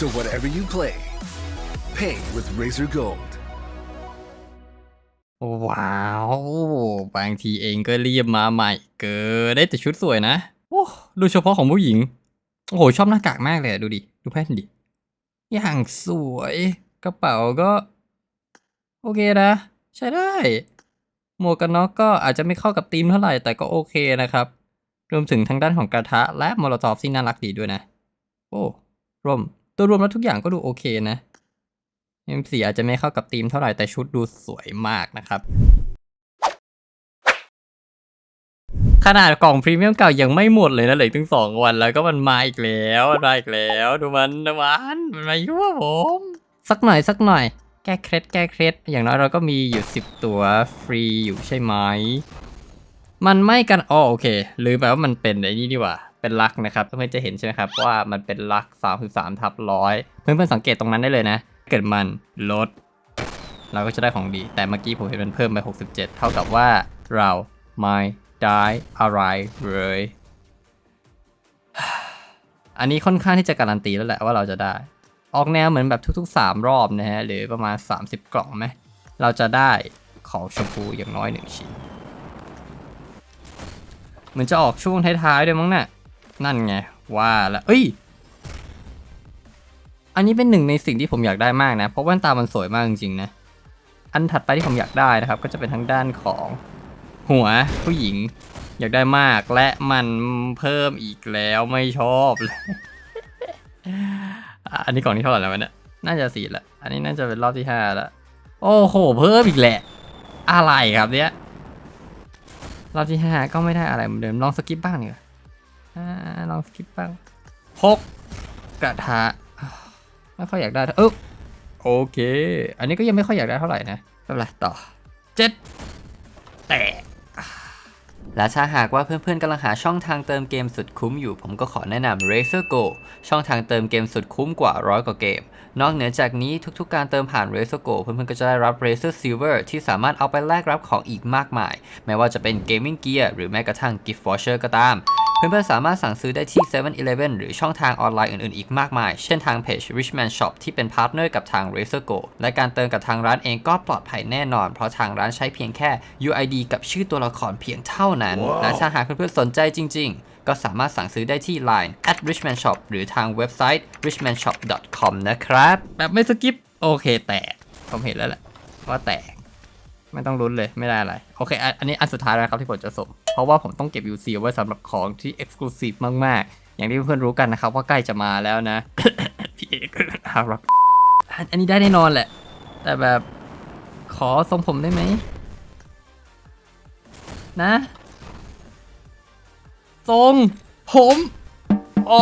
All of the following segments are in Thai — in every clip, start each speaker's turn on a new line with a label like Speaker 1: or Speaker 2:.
Speaker 1: So whatever you play, pay with Razor Gold.
Speaker 2: ว้าว บางทีเองก็รีบมาใหม่ เกิดได้แต่ชุดสวยนะ โอ้ดูเฉพาะของผู้หญิง โอ้โห ชอบหน้ากากมากเลยดูดิ ดูแพทดิ อย่างสวย กระเป๋าก็ โอเคนะ ใช้ได้ หมวกกันน็อกก็อาจจะไม่เข้ากับธีมเท่าไหร่ แต่ก็โอเคนะครับ รวมถึงทางด้านของกระทะและมโลตอฟที่น่ารักดีด้วยนะ โอ้รวม ตัวรวมแล้วทุกอย่างก็ดูโอเคนะ M4 อาจจะไม่เข้ากับธีมเท่าไหร่แต่ชุดดูสวยมากนะครับ ขนาดกล่องพรีเมียมเก่ายังไม่หมดเลยนะเหลือถึงสองวันแล้วก็มันมาอีกแล้วมาอีกแล้วดูมันดูมันมันมายั่วผม สักหน่อยสักหน่อย แก้เคล็ดแก้เคล็ดอย่างน้อยเราก็มีอยู่10ตัวฟรีอยู่ใช่ไหมมันไม่กันอ๋อโอเคลืมไปลว่ามันเป็นไอ้นี่ดีกว่า เป็นลักนะครับ เพื่อนๆจะเห็นใช่ไหมครับว่ามันเป็นลัก 33ทับร้อยเพื่อนๆสังเกตตรงนั้นได้เลยนะ เกิดมันลด เราก็จะได้ของดี แต่เมื่อกี้ผมเห็นมันเพิ่มไป 67 เท่ากับว่าเราไม่ได้อะไรเลยอันนี้ค่อนข้างที่จะการันตีแล้วแหละว่าเราจะได้ ออกแนวเหมือนแบบทุก ๆ 3 รอบนะฮะ หรือประมาณ 30 กล่องไหมเราจะได้ของชมพูอย่างน้อย 1 ชิ้น เหมือนจะออกช่วงท้ายๆด้วยมั้งน่ะ นั่นไง ว่าแล้วเอ้ย อันนี้เป็นหนึ่งในสิ่งที่ผมอยากได้มากนะ เพราะแว่นตามันสวยมากจริงๆนะ อันถัดไปที่ผมอยากได้นะครับ ก็จะเป็นทางด้านของ หัวผู้หญิง อยากได้มากและมันเพิ่มอีกแล้วไม่ชอบเลยอันนี้กล่องที่เท่าไหร่แล้วเนี่ยน่าจะสี่ละ อันนี้น่าจะเป็นรอบที่ห้าละ โอ้โห เพิ่มอีกแหละ อะไรครับเนี่ยรอบที่ห้าก็ไม่ได้อะไรเหมือนเดิมลองสกิปบ้างดีกว่า อ่าลองสกิปบ้างพกกระทะไม่ค่อยอยากได้เออโอเค อันนี้ก็ยังไม่ค่อยอยากได้เท่าไหร่นะไม่เป็นไรต่อเจ็ดแตกและถ้าหากว่าเพื่อนๆกำลังหาช่องทางเติมเกมสุดคุ้มอยู่ ผมก็ขอแนะนำ Razer Go ช่องทางเติมเกมสุดคุ้มกว่าร้อยกว่าเกม นอกเหนือจากนี้ทุกๆ การเติมผ่าน Razer Go เพื่อนๆก็จะได้รับ Razer Silver ที่สามารถเอาไปแลกรับของอีกมากมาย ไม่ว่าจะเป็น Gaming Gear หรือแม้กระทั่ง Gift Voucher ก็ตาม เพื่อนๆสามารถสั่งซื้อได้ที่ 7-Eleven หรือช่องทางออนไลน์อื่นๆ อีกมากมาย เช่นทางเพจ Richman Shop ที่เป็นพาร์ทเนอร์กับทาง Razer Go และการเติมกับทางร้านเองก็ปลอดภัยแน่นอน เพราะทางร้านใช้เพียงแค่ UID กับชื่อตัวละครเพียงเท่านั้นและถ้าหากเพื่อนๆสนใจจริง ๆก็สามารถสั่งซื้อได้ที่ Line at richman shop หรือทางเว็บไซต์ richmanshop.com นะครับ แบบไม่สกิป โอเคแตกผมเห็นแล้วแหละว่าแตก ไม่ต้องลุ้นเลยไม่ได้อะไร โอเค อันนี้อันสุดท้ายแล้วครับที่ผมจะส่ง เพราะว่าผมต้องเก็บ UC เอาไว้สำหรับของที่ Exclusive มาก ๆ อย่างที่เพื่อนๆรู้กันนะครับ ว่าใกล้จะมาแล้วนะ พี่เอกฮารักอันนี้ได้แน่นอนแหละ แต่แบบขอทรงผมได้ไหม นะทรงผม โอ้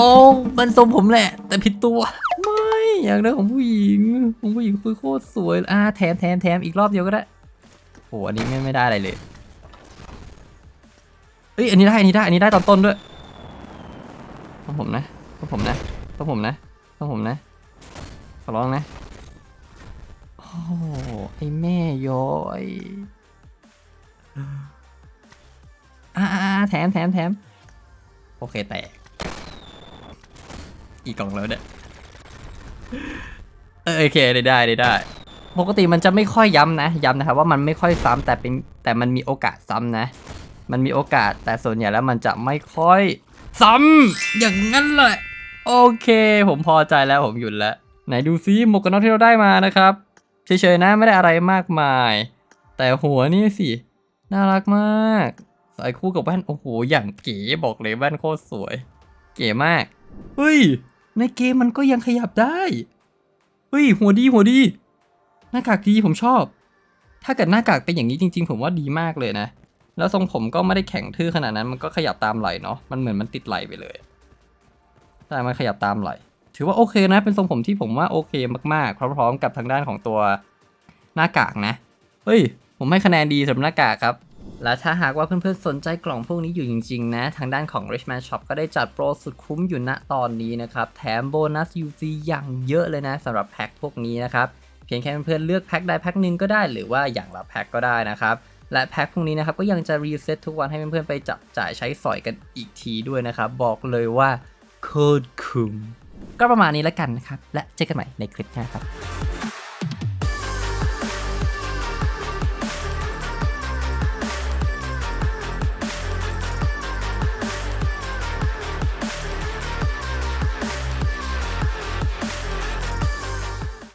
Speaker 2: มันทรงผมแหละ แต่ผิดตัว ไม่ อยากได้ของผู้หญิง ของผู้หญิงคือโคตรสวยอ่าแถมแถมแถมอีกรอบเดียวก็ได้ หอันนี้ไม่ไม่ได้อะไรเลยเอ้ยอันนี้ได้ อันนี้ได้ อันนี้ได้ตอนต้นด้วยต้องผมนะต้องผมนะต้องผมนะต้องผมนะขอร้องนะ โอ้ไอแม่ย้อยอ่าแถมแถมแถมโอเคแตก อีกกล่องแล้วเนี่ยเออโอเคได้ได้ได้ได้ ปกติมันจะไม่ค่อยย้ำนะ ย้ำนะครับว่ามันไม่ค่อยซ้ำแต่เป็นแต่มันมีโอกาสซ้ำนะ มันมีโอกาสแต่ส่วนใหญ่แล้วมันจะไม่ค่อยซ้ำอย่างนั้นแหละโอเค ผมพอใจแล้วผมหยุดแล้ว ไหนดูซิหมวกกันน็อกที่เราได้มานะครับเฉยๆนะไม่ได้อะไรมากมาย แต่หัวนี่สิน่ารักมากใส่คู่กับแว่นโอ้โหอย่างเก๋บอกเลยแว่นโคตรสวย เก๋มากเฮ้ยในเกมมันก็ยังขยับได้เฮ้ยหัวดีหัวดี หน้ากากดีผมชอบ ถ้าเกิดหน้ากากเป็นอย่างนี้จริง ๆ ผมว่าดีมากเลยนะ แล้วทรงผมก็ไม่ได้แข็งทื่อขนาดนั้น มันก็ขยับตามไหลเนาะ มันเหมือนมันติดไหลไปเลย แต่มันขยับตามไหล ถือว่าโอเคนะ เป็นทรงผมที่ผมว่าโอเคมากๆ พร้อมๆ กับทางด้านของตัวหน้ากากนะ เฮ้ย ผมให้คะแนนดีสำหรับหน้ากากครับและถ้าหากว่าเพื่อนๆสนใจกล่องพวกนี้อยู่จริงๆนะ ทางด้านของ Richman Shop ก็ได้จัดโปรสุดคุ้มอยู่ณตอนนี้นะครับ แถมโบนัส UC อย่างเยอะเลยนะสำหรับแพ็คพวกนี้นะครับ เพียงแค่เพื่อนเลือกแพ็คใดแพ็คหนึ่งก็ได้หรือว่าอย่างละแพ็คก็ได้นะครับและแพ็คพวกนี้นะครับก็ยังจะรีเซ็ตทุกวันให้เพื่อนๆไปจับจ่ายใช้สอยกันอีกทีด้วยนะครับ บอกเลยว่าโคตรคุ้มก็ประมาณนี้แล้วกันนะครับ และเจอกันใหม่ในคลิปหน้าครับ